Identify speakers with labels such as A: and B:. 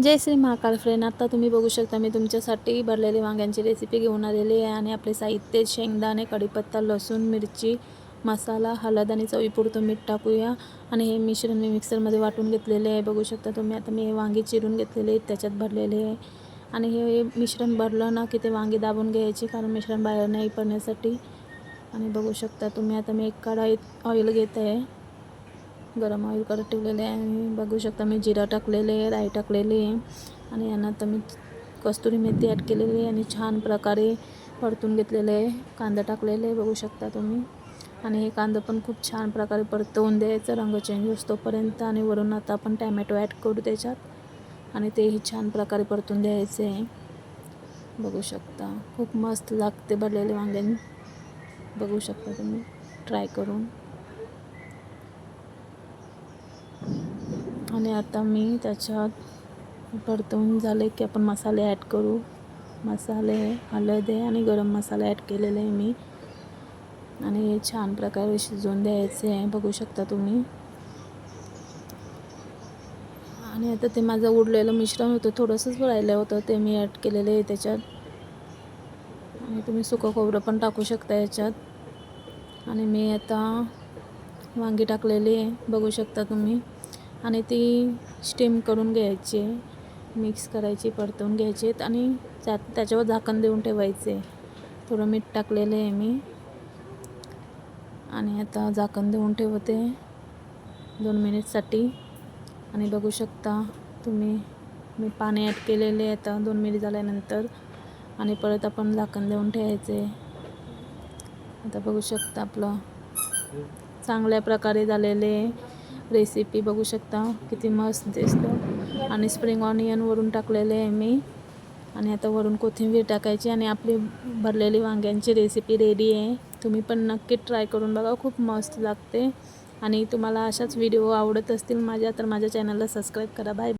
A: जय Shri Mahakal friend आता तुम्ही बघू शकता मी तुमच्यासाठी भरलेली वांग्यांची रेसिपी घेऊन आलेली आहे आणि आपले साहित्य शेंगदाणे कढीपत्ता लसूण मिरची मसाला हळद आणि चवीपुरतं मीठ टाकूया. आणि हे मिश्रण मी मिक्सरमध्ये वाटून घेतलेले आहे. बघू शकता तुम्ही आता मी हे वांगी चिरून घेतलेले आहेत त्याच्यात भरलेले आहे. आणि हे मिश्रण भरलं ना की ते वांगी दाबून घ्यायचे कारण मिश्रण बाहेर नाही पडण्यासाठी. आणि बघू शकता तुम्ही आता मी एक कढाईत ऑइल घेत आहे. गरम ऑइल करत ठेवलेले आहे. आणि बघू शकता मी जिरा टाकलेले आहे राई टाकलेली आहे. आणि यांना तर मी कस्तुरी मेथी ॲड केलेली आहे आणि छान प्रकारे परतून घेतलेले आहे. कांदा टाकलेले आहे बघू शकता तुम्ही. आणि हे कांदा पण खूप छान प्रकारे परतवून द्यायचं. रंग चेंज असतोपर्यंत आणि वरून आता आपण टॅमॅटो ॲड करू त्याच्यात. आणि तेही छान प्रकारे परतून द्यायचे आहे. बघू शकता. खूप मस्त लागते भरलेले वांग्यानी बघू शकता तुम्ही. ट्राय करून. आणि आता मी त्याच्यात परतवून झाले की आपण मसाले ॲड करू. मसाले हळद आहे आणि गरम मसाला ॲड केलेले आहे मी. आणि हे छान प्रकारे शिजवून द्यायचे आहे बघू शकता तुम्ही. आणि आता ते माझं उडलेलं मिश्रण होतं थोडंसंच राहिलं होतं ते मी ॲड केलेलं आहे त्याच्यात. आणि तुम्ही सुकं खोबरं पण टाकू शकता याच्यात. आणि मी आता वांगी टाकलेली आहे बघू शकता तुम्ही. आणि ती स्टीम करून घ्यायची मिक्स करायची परतवून घ्यायची आणि त्यात त्याच्यावर झाकण देऊन ठेवायचे. थोडं मीठ टाकलेलं आहे मी. आणि आता झाकण देऊन ठेवते दोन मिनिटसाठी. आणि बघू शकता तुम्ही मी पाणी ॲड केलेले आहे आता दोन मिनिट झाल्यानंतर. आणि परत आपण झाकण देऊन ठेवायचे. आता बघू शकता आपलं चांगल्या प्रकारे झालेले रेसिपी बघू शकता. किती मस्त दिसतं. आणि स्प्रिंग ऑनियन वरून टाकलेले आहे मी. आणि आता वरून कोथिंबीर टाकायची आणि आपली भरलेली वांग्यांची रेसिपी रेडी आहे. तुम्ही पण नक्की ट्राय करून बघा. खूप मस्त लागते. आणि तुम्हाला अशाच व्हिडिओ आवडत असतील माझ्या तर माझ्या चॅनलला सबस्क्राईब करा. बाय